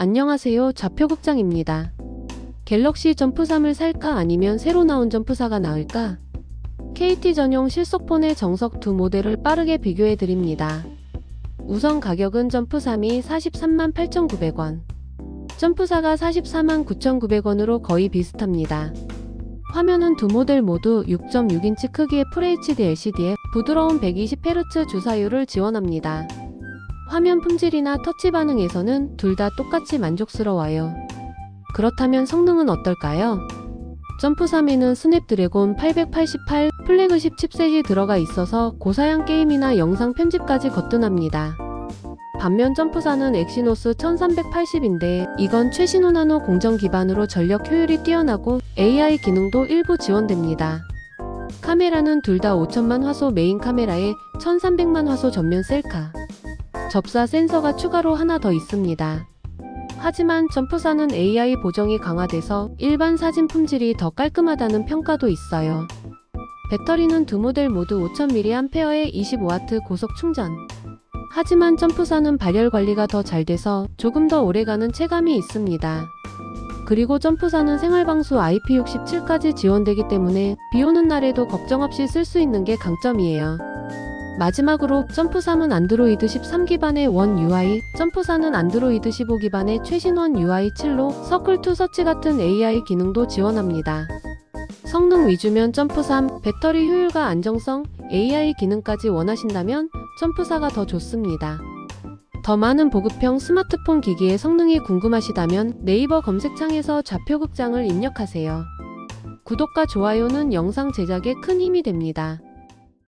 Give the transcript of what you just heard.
안녕하세요. 좌표극장입니다. 갤럭시 점프 3을 살까 아니면 새로 나온 점프 4가 나을까? KT 전용 실속폰의 정석 두 모델을 빠르게 비교해 드립니다. 우선 가격은 점프 3이 43만 8,900원, 점프 4가 44만 9,900원으로 거의 비슷합니다. 화면은 두 모델 모두 6.6인치 크기의 FHD LCD에 부드러운 120Hz 주사율을 지원합니다. 화면 품질이나 터치 반응에서는 둘 다 똑같이 만족스러워요. 그렇다면 성능은 어떨까요? 점프 3에는 스냅드래곤 888 플래그십 칩셋이 들어가 있어서 고사양 게임이나 영상 편집까지 거뜬합니다. 반면 점프4는 엑시노스 1380인데 이건 최신호 나노 공정 기반으로 전력 효율이 뛰어나고 AI 기능도 일부 지원됩니다. 카메라는 둘 다 5천만 화소 메인 카메라에 1300만 화소 전면 셀카. 접사 센서가 추가로 하나 더 있습니다. 하지만 점프사는 AI 보정이 강화돼서 일반 사진 품질이 더 깔끔하다는 평가도 있어요. 배터리는 두 모델 모두 5000mAh의 25W 고속 충전. 하지만 점프사는 발열 관리가 더 잘 돼서 조금 더 오래가는 체감이 있습니다. 그리고 점프사는 생활방수 IP67까지 지원되기 때문에 비 오는 날에도 걱정 없이 쓸 수 있는 게 강점이에요. 마지막으로 점프3은 안드로이드 13 기반의 원 UI, 점프4는 안드로이드 15 기반의 최신 원 UI 7로 서클2 서치 같은 AI 기능도 지원합니다. 성능 위주면 점프3, 배터리 효율과 안정성, AI 기능까지 원하신다면 점프4가 더 좋습니다. 더 많은 보급형 스마트폰 기기의 성능이 궁금하시다면 네이버 검색창에서 좌표 극장을 입력하세요. 구독과 좋아요는 영상 제작에 큰 힘이 됩니다.